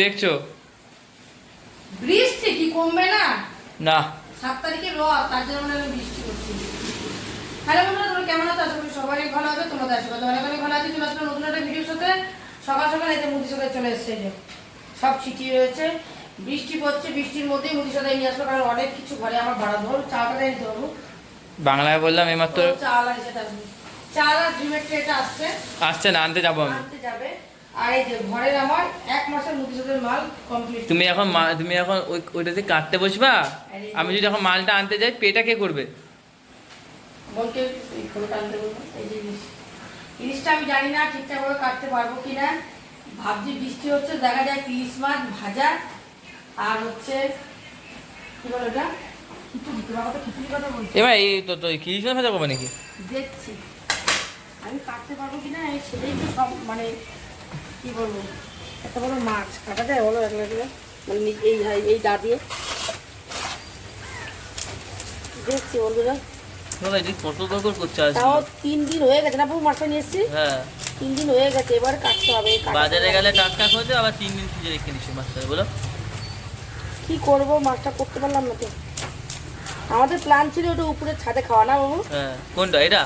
দেখছ? বৃষ্টি কি কমবে না? না। সাত তারিখে তার জন্য হয় বৃষ্টি হচ্ছে হ্যালো বন্ধুরা তোমরা কেমন আছো? আশা করি সবাই ভালো আছে তোমাদের আশীর্বাদ অনেক অনেক ভালো আছে চলে আসলে নতুন একটা ভিডিওর সাথে। সকাল সকাল এতে মুদি চলে এসছে যে সব ছিটিয়ে রয়েছে। বৃষ্টি পড়ছে বৃষ্টির মধ্যেই মুদি নিয়ে আসলো কারণ অনেক কিছু ঘরে আমার ভাড়া ধর চালটা দেয় পারব বাংলায় বললাম এইমাত্র চাল আর সেটা চাল আর ডিমের ট্রেটা আসছে। আসছে না আনতে যাব আমি। আনতে যাবে। আর এই যে ঘরের আমার এক মাসের মুদি মাল কমপ্লিট তুমি এখন তুমি এখন ওই ওইটাতে কাটতে বসবা? আমি যদি এখন মালটা আনতে যাই পেটা কে করবে? বলকে এই খোলটা আনতে বলব। এই যে ইলিশ ইলিশটা আমি জানি না ঠিকঠাকভাবে কাটতে পারব কি না ভাবছি বৃষ্টি হচ্ছে দেখা যায় ইলিশ মাছ ভাজা আর হচ্ছে কি বলো বলছি? এবার এই তো তো কি ভাজা করবে নাকি? দেখছি। আমি কাটতে পারব কি না এই ছেলেই তো সব মানে কি বলব? এত বড় মাছ কাটা যায় বলো একলা দিয়ে মানে এই এই দা দিয়ে। দেখছি বন্ধুরা দাদা এটি কত দরকার করছে আজ? তাও তিন দিন হয়ে গেছে না পুরো মাছটা নিয়ে এসছি? হ্যাঁ। তিন দিন হয়ে গেছে এবার কাটতে হবে বাজারে গেলে টাটকা খোঁজে আবার তিন দিন ফ্রিজে রেখে দিচ্ছি মাছটা বলো। কি করব মাছটা করতে পারলাম না তো। আমাদের প্ল্যান ছিল ওটা উপরে ছাদে খাওয়া না বাবু? হ্যাঁ। কোনটা এটা?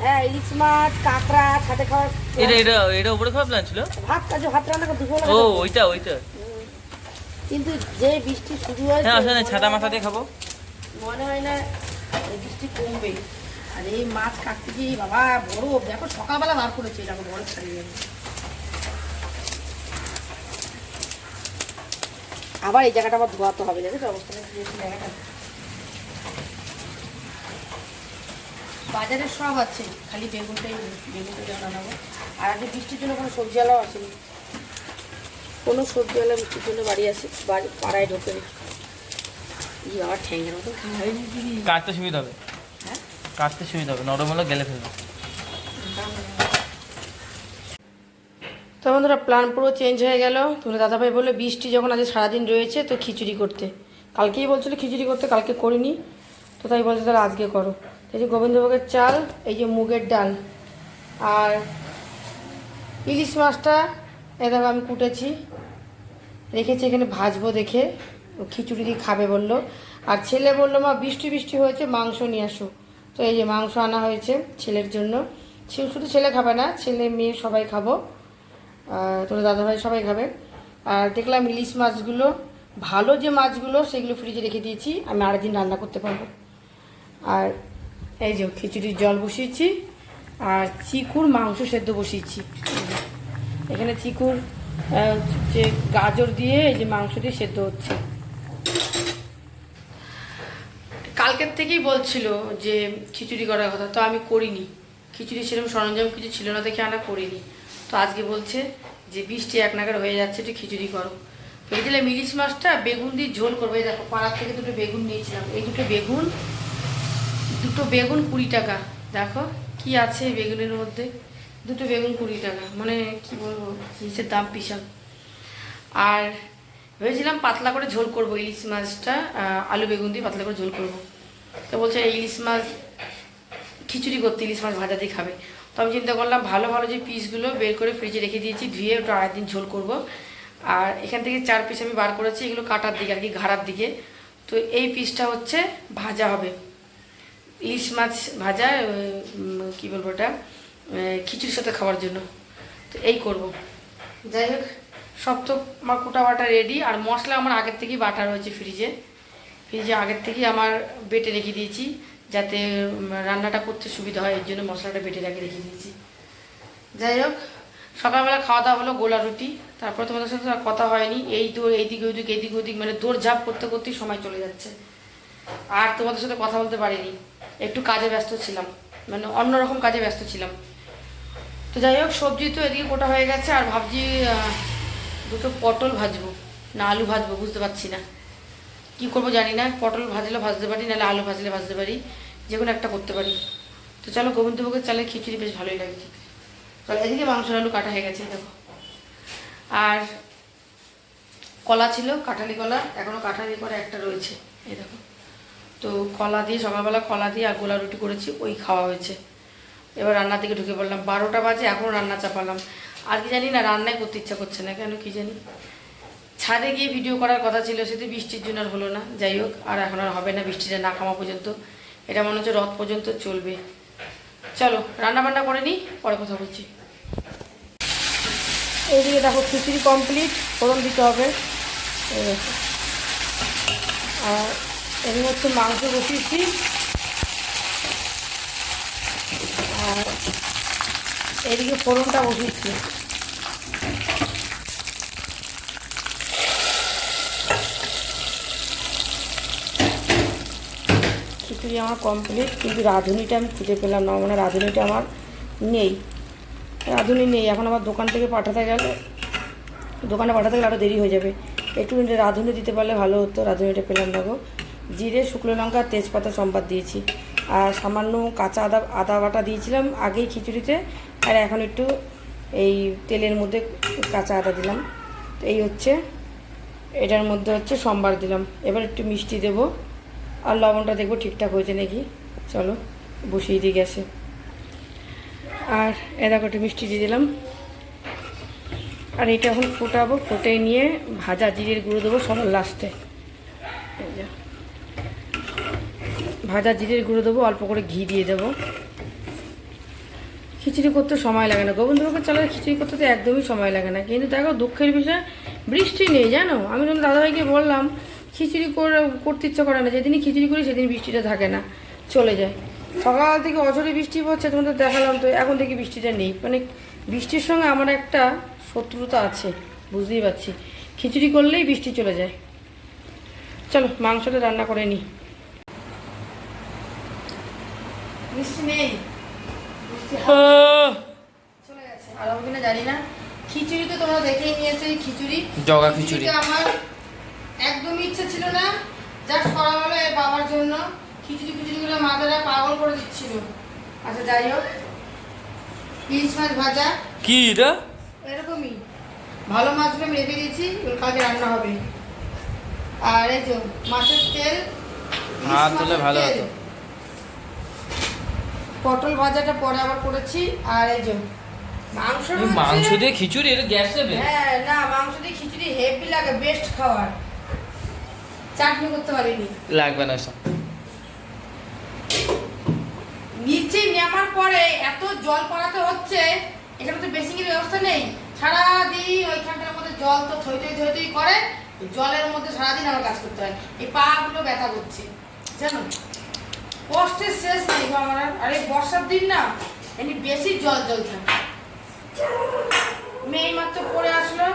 হ্যাঁ ইলিশ মাছ কাঁকড়া ছাদে খাওয়ার এটা এটা এটা উপরে খাওয়া প্ল্যান ছিল? ভাত কাজে ভাত রান্না করে দুপুর ও ওইটা ওইটা। কিন্তু যে বৃষ্টি শুরু হয়েছে হ্যাঁ আসলে ছাতা মাথা দিয়ে খাব। মনে হয় না বৃষ্টি কমবে। আর এই মাছ কাটতে গিয়ে বাবা বড় দেখো সকালবেলা বার করেছে এটা বড় ছাড়িয়ে আবার এই জায়গাটা আবার ধোয়াতে হবে দেখো অবস্থা। জায়গাটা বাজারে সব আছে খালি বেগুনটাই বেগুনটা আনাবো আর আগে বৃষ্টির জন্য কোনো সবজিওয়ালাও আসেনি। কোনো সবজিওয়ালা বৃষ্টির জন্য বাড়ি আসে বাড়ি পাড়ায় ঢোকে ই আবার ঠ্যাঙ্গের মতো কাটতে সুবিধা হবে। হ্যাঁ? কাটতে সুবিধা হবে নরম হলে গেলে ফেলবে। তো বন্ধুরা প্ল্যান পুরো চেঞ্জ হয়ে গেল। তোমরা দাদাভাই বলল বৃষ্টি যখন আজ সারাদিন রয়েছে তো খিচুড়ি করতে। কালকেই বলছিল খিচুড়ি করতে কালকে করিনি। তো তাই বলছে তাহলে আজকে করো। এই যে গোবিন্দভোগের চাল, এই যে মুগের ডাল। আর ইলিশ মাছটা এ দেখো আমি কুটেছি। রেখেছি এখানে ভাজবো দেখে। খিচুড়ি দিয়ে খাবে বলল। আর ছেলে বলল, মা, বৃষ্টি বৃষ্টি হয়েছে, মাংস নিয়ে আসো। তো এই যে মাংস আনা হয়েছে ছেলের জন্য। শুধু ছেলে খাবে না, ছেলে, মেয়ে সবাই খাব। তোরা দাদাভাই সবাই খাবে। আর দেখলাম ইলিশ মাছগুলো, ভালো যে মাছগুলো, সেগুলো ফ্রিজে রেখে দিয়েছি। আমি আরেকদিন রান্না করতে পারব। আর এই যে খিচুড়ির জল বসিয়েছি আর চিকুর মাংস সেদ্ধ বসিয়েছি। এখানে চিকুর যে গাজর দিয়ে এই যে মাংস দিয়ে সেদ্ধ হচ্ছে। কালকের থেকেই বলছিল যে খিচুড়ি করার কথা, তো আমি করিনি। খিচুড়ি সেরকম সরঞ্জাম কিছু ছিল না দেখে আমরা করিনি। তো আজকে বলছে যে বৃষ্টি এক নাগার হয়ে যাচ্ছে, একটু খিচুড়ি করো। ভেবেছিলাম ইলিশ মাছটা বেগুন দিয়ে ঝোল করব। এই দেখো, পাড়ার থেকে দুটো বেগুন নিয়েছিলাম। এই দুটো বেগুন দুটো বেগুন কুড়ি টাকা। দেখো, কি আছে বেগুনের মধ্যে? দুটো বেগুন কুড়ি টাকা। মানে কি বলব জিনিসের দাম বিশাল। আর ভেবেছিলাম পাতলা করে ঝোল করব ইলিশ মাছটা আলু বেগুন দিয়ে পাতলা করে ঝোল করব। তো বলছে ইলিশ মাছ, খিচুড়ি করতে, ইলিশ মাছ ভাজা দিয়ে খাবে। তো আমি চিন্তা করলাম, ভালো ভালো যে পিসগুলো বের করে ফ্রিজে রেখে দিয়েছি, ধুয়ে ওটা আড়াই দিন ঝোল করব। আর এখান থেকে চার পিস আমি বার করেছি, এগুলো কাটার দিকে আর কি, ঘাড়ার দিকে। তো এই পিসটা হচ্ছে, ভাজা হবে। ইলিশ মাছ ভাজা কি বলব ওটা? খিচুড়ির সাথে খাওয়ার জন্য। তো এই করব। যাই হোক, সব তো আমার কোটা বাটা রেডি আর মশলা আমার আগের থেকেই বাটা রয়েছে ফ্রিজে ফ্রিজে আগের থেকেই আমার বেটে রেখে দিয়েছি, যাতে রান্নাটা করতে সুবিধা হয়, এর জন্য মশলাটা বেটে রেখে রেখে দিয়েছি। যাই হোক, সকালবেলা খাওয়া দাওয়া হলো গোলা রুটি। তারপর তোমাদের সাথে কথা হয়নি। এই দৌড় এইদিক ওইদিক এইদিক ওইদিক মানে দৌড় ঝাঁপ করতে করতেই সময় চলে যাচ্ছে। আর তোমাদের সাথে কথা বলতে পারিনি। একটু কাজে ব্যস্ত ছিলাম। মানে অন্যরকম কাজে ব্যস্ত ছিলাম। তো যাই হোক, সবজি তো এদিকে কোটা হয়ে গেছে, আর ভাবছি দুটো পটল ভাজবো, না আলু ভাজবো, বুঝতে পারছি না। কি করব জানি না, পটল ভাজলে ভাজতে পারি, নাহলে আলু ভাজলে ভাজতে পারি, যে কোনো একটা করতে পারি। তো চলো, গোবিন্দভোগের চালের খিচুড়ি বেশ ভালোই লাগছে চলো, এদিকে মাংসের আলু কাটা হয়ে গেছে, দেখো। আর কলা ছিল, কাঁঠালি কলা এখনও কাঁঠালি করে একটা রয়েছে, এই দেখো। তো কলা দিয়ে, সকালবেলা কলা দিয়ে আর গোলা রুটি করেছি, ওই খাওয়া হয়েছে। এবার রান্নার দিকে ঢুকে পড়লাম। বারোটা বাজে এখনও রান্না চাপালাম। আজকে জানি না, রান্নাই করতে ইচ্ছা করছে না, কেন কি জানি। ছাদে গিয়ে ভিডিও করার কথা ছিল সেটা বৃষ্টির জন্য আর হলো না। যাই হোক, আর এখন আর হবে না বৃষ্টিটা না খামা পর্যন্ত। এটা মনে হচ্ছে রথ পর্যন্ত চলবে। চলো রান্না বান্না করে নিই, পরে কথা বলছি। এইদিকে দেখো, খিচুড়ি কমপ্লিট ফোড়ন দিতে হবে। আর এমনি হচ্ছে মাংস বসিয়েছি। আর এদিকে ফোড়নটা বসিয়েছি। খিচুড়ি আমার কমপ্লিট কিন্তু রাঁধুনিটা আমি খুঁজে পেলাম না মানে রাঁধুনিটা আমার নেই। রাঁধুনি নেই, এখন আমার দোকান থেকে পাঠাতে গেলে, দোকানে পাঠাতে গেলে আরও দেরি হয়ে যাবে। একটু রাঁধুনি দিতে পারলে ভালো হতো, রাঁধুনিটা পেলাম না গো। জিরে, শুকনো লঙ্কা, তেজপাতা, সম্বাদ দিয়েছি। আর সামান্য কাঁচা আদা আদা বাটা দিয়েছিলাম আগেই খিচুড়িতে। আর এখন একটু এই তেলের মধ্যে কাঁচা আদা দিলাম। তো এই হচ্ছে, এটার মধ্যে হচ্ছে সম্বার দিলাম। এবার একটু মিষ্টি দেব। আর লবণটা দেখব ঠিকঠাক হয়েছে নাকি? চলো, বসিয়ে দিই গ্যাসে। আর এ দেখো একটু মিষ্টি দিয়ে দিলাম। আর এটা এখন ফোটাবো, ফুটে নিয়ে ভাজা জিরের গুঁড়ো দেবো সবার লাস্টে। ভাজা জিরের গুঁড়ো দেবো, অল্প করে ঘি দিয়ে দেবো। খিচুড়ি করতে সময় লাগে না। গোবিন্দভোগের চালের খিচুড়ি করতে তো একদমই সময় লাগে না। কিন্তু দেখো, দুঃখের বিষয়, বৃষ্টি নেই, জানো? আমি যখন দাদাভাইকে বললাম, খিচুড়ি করে, করতে ইচ্ছা করে না। যেদিনই খিচুড়ি করি, সেদিন বৃষ্টিটা থাকে না। চলে যায়। সকাল থেকে অঝরে বৃষ্টি পড়ছে, তোমাদের দেখালাম তো, এখন থেকে বৃষ্টিটা নেই। মানে বৃষ্টির সঙ্গে আমার একটা শত্রুতা আছে, বুঝতেই পারছি। খিচুড়ি করলেই বৃষ্টি চলে যায়। চলো, মাংসটা রান্না করে নিই। বৃষ্টি নেই। চলে গেছে। আর হবে কিনা জানি না। খিচুড়ি তো তোমরা দেখেই নিয়েছো এই খিচুড়ি। জগা খিচুড়ি। আমার একদমই ইচ্ছে ছিল না। জাস্ট করা হলো এর বাবার জন্য। খিচুড়ি খিচুড়িগুলো মাথাটা পাগল করে দিচ্ছিল। আচ্ছা যাই হোক। ইলিশ মাছ ভাজা। কি এটা? এরকমই। ভালো মাছগুলো আমি রেখে দিয়েছি। ওর কালকে রান্না হবে। আর এই যে মাছের তেল হলে মাছের ভালো হতো। পটল ভাজাটা পরে আবার করেছি আর এই যে মাংস মাংস দিয়ে খিচুড়ি এটা গ্যাস দেবে? হ্যাঁ না মাংস দিয়ে খিচুড়ি হেভি লাগে বেস্ট খাবার চাটনি করতে পারিনি। লাগবে না সব। নিচে নেমার পরে এত জল পড়াতে হচ্ছে এখানে তো বেসিংয়ের ব্যবস্থা নেই। সারাদিন ওইখানটার মধ্যে জল তো থই থই থই থই করে জলের মধ্যে সারাদিন আমার কাজ করতে হয়। এই পা গুলো ব্যথা করছে জানো? কষ্টের শেষ নেই আমার আর। এই বর্ষার দিন না, এমনি বেশি জল জল থাকে। মেয়ে মাত্র পড়ে আসলো।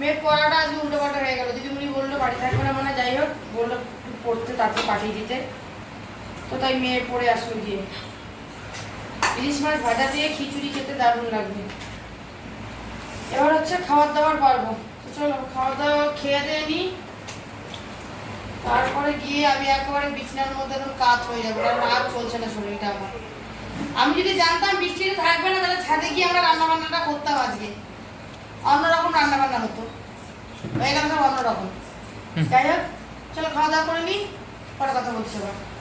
মেয়ের পড়াটা আজকে উল্টো পাল্টা হয়ে গেল। দিদিমণি বলল বাড়ি থাকবে না মানে যাই হোক। বলল পড়তে তারপর পাঠিয়ে দিতে। তো তাই মেয়ে পড়ে আসলো গিয়ে। ইলিশ মাছ ভাজা দিয়ে খিচুড়ি খেতে দারুণ লাগবে। এবার হচ্ছে খাবার দাবার পারব। চলো খাওয়া দাওয়া খেয়ে দিয়ে নিই তারপরে গিয়ে আমি একেবারে বিছানার মধ্যে কাজ হয়ে যাব কারণ আর চলছে না শরীরটা আমার। আমি যদি জানতাম বৃষ্টিটা থাকবে না তাহলে ছাদে গিয়ে আমরা রান্না বান্নাটা করতাম আজকে। অন্যরকম রান্না বান্না হতো। হয়ে গেল সব অন্যরকম। যাই হোক চলো খাওয়া দাওয়া করে নিই পরে কথা বলছি আবার।